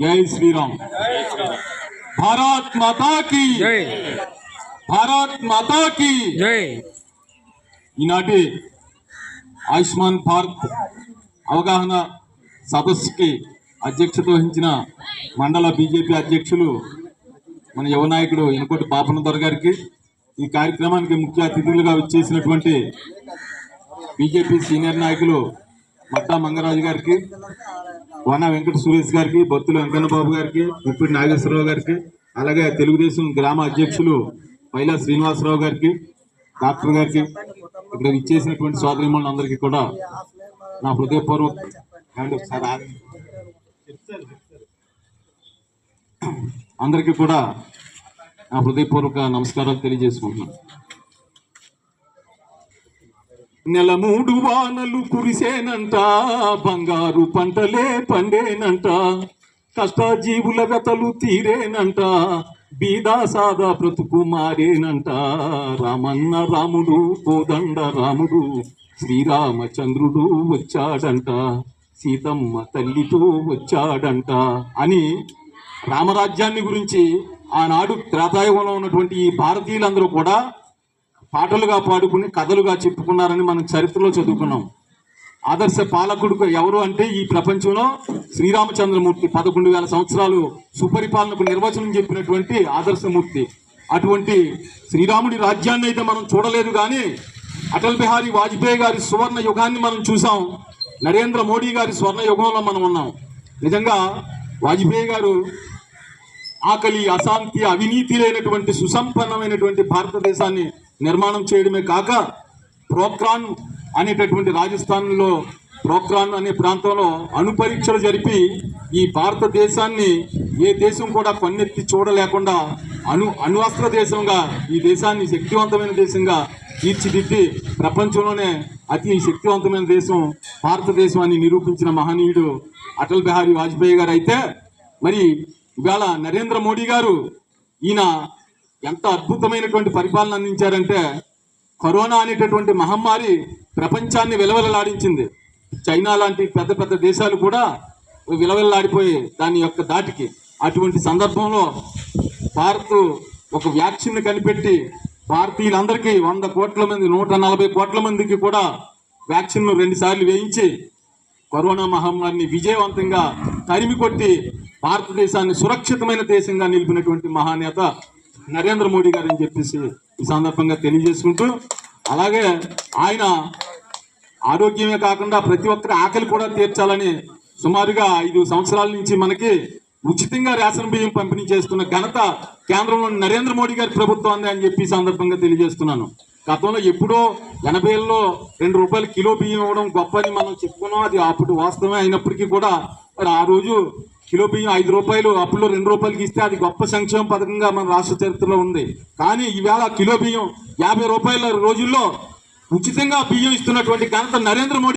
జై శ్రీరామ్. భారత్ మాతా కి జై. భారత్ మాతా కి జై. ఈనాటి ఆయుష్మాన్ భారత్ అవగాహన సదస్సుకి అధ్యక్షత వహించిన మండల బీజేపీ అధ్యక్షులు మన యువ నాయకుడు ఇనుకోటి పాపన దొర గారికి ఈ కార్యక్రమానికి ముఖ్య అతిథులుగా వచ్చేసినటువంటి బీజేపీ సీనియర్ నాయకులు మట్టా మంగరాజు గారికి వన వెంకట సురేష్ గారికి బొత్తుల వెంకన్న బాబు గారికి ముప్పిడి నాగేశ్వరరావు గారికి అలాగే తెలుగుదేశం గ్రామ అధ్యక్షులు పైలా శ్రీనివాసరావు గారికి డాక్టర్ గారికి ఇక్కడ ఇచ్చేసినటువంటి సోదరిమణులు అందరికీ కూడా నా హృదయపూర్వక అందరికీ కూడా నా హృదయపూర్వక నమస్కారాలు తెలియజేసుకుంటున్నాను. నెల మూడు వానలు కురిసేనంట బంగారు పంటలే పండేనంట కష్టజీవుల గతలు తీరేనంట బీదా సాదా బ్రతుకు మారేనంట. రామన్న రాముడు కోదండ రాముడు శ్రీరామచంద్రుడు వచ్చాడంట సీతమ్మ తల్లితో వచ్చాడంట అని రామరాజ్యాన్ని గురించి ఆనాడు త్రేతాయుగంలో ఉన్నటువంటి ఈ భారతీయులందరూ కూడా పాటలుగా పాడుకుని కథలుగా చెప్పుకున్నారని మనం చరిత్రలో చదువుకున్నాం. ఆదర్శ పాలకుడు ఎవరు అంటే ఈ ప్రపంచంలో శ్రీరామచంద్రమూర్తి పదకొండు వేల సంవత్సరాలు సుపరిపాలనకు నిర్వచనం చెప్పినటువంటి ఆదర్శమూర్తి. అటువంటి శ్రీరాముడి రాజ్యాన్ని అయితే మనం చూడలేదు కానీ అటల్ బిహారీ వాజ్పేయి గారి సువర్ణ యుగాన్ని మనం చూసాం. నరేంద్ర మోడీ గారి స్వర్ణ యుగంలో మనం ఉన్నాం. నిజంగా వాజ్పేయి గారు ఆకలి అశాంతి అవినీతి లేనటువంటి సుసంపన్నమైనటువంటి భారతదేశాన్ని నిర్మాణం చేయడమే కాక ప్రోక్రాన్ అనేటటువంటి రాజస్థాన్లో ప్రోక్రాన్ అనే ప్రాంతంలో అణు పరీక్షలు జరిపి ఈ భారతదేశాన్ని ఏ దేశం కూడా కన్నెత్తి చూడలేకుండా అణు అణ్వస్త్ర దేశంగా ఈ దేశాన్ని శక్తివంతమైన దేశంగా తీర్చిదిద్ది ప్రపంచంలోనే అతి శక్తివంతమైన దేశం భారతదేశం అని నిరూపించిన మహనీయుడు అటల్ బిహారీ వాజ్పేయి గారు అయితే మరి ఇవాళ నరేంద్ర మోడీ గారు ఈయన ఎంత అద్భుతమైనటువంటి పరిపాలన అందించారంటే కరోనా అనేటటువంటి మహమ్మారి ప్రపంచాన్ని విలవలలాడించింది. చైనా లాంటి పెద్ద పెద్ద దేశాలు కూడా విలవిల్లాడిపోయి దాని యొక్క దాటికి. అటువంటి సందర్భంలో భారత్ ఒక వ్యాక్సిన్ కనిపెట్టి భారతీయులందరికీ వంద కోట్ల మంది నూట నలభై కోట్ల మందికి కూడా వ్యాక్సిన్ను రెండు సార్లు వేయించి కరోనా మహమ్మారిని విజయవంతంగా తరిమి కొట్టి భారతదేశాన్ని సురక్షితమైన దేశంగా నిలిపినటువంటి మహానేత నరేంద్ర మోడీ గారు అని చెప్పేసి ఈ సందర్భంగా తెలియజేసుకుంటూ అలాగే ఆయన ఆరోగ్యమే కాకుండా ప్రతి ఒక్కరి ఆకలి కూడా తీర్చాలని సుమారుగా ఐదు సంవత్సరాల నుంచి మనకి ఉచితంగా రేషన్ బియ్యం పంపిణీ చేస్తున్న ఘనత కేంద్రంలోని నరేంద్ర మోడీ గారి ప్రభుత్వం ఉంది అని చెప్పి సందర్భంగా తెలియజేస్తున్నాను. గతంలో ఎప్పుడో ఎనభైలో రెండు రూపాయలు కిలో బియ్యం ఇవ్వడం గొప్ప అని మనం చెప్పుకున్నాం అది అప్పుడు వాస్తవమే అయినప్పటికీ కూడా మరి ఆ రోజు కిలో బియ్యం ఐదు రూపాయలు అప్పులో రెండు రూపాయలకి ఇస్తే అది గొప్ప సంక్షేమ పథకంగా మన రాష్ట్ర చరిత్రలో ఉంది. కానీ ఈవేళ కిలో బియ్యం యాభై రూపాయల రోజుల్లో ఉచితంగా బియ్యం ఇస్తున్నటువంటి ఘనత నరేంద్ర మోడీ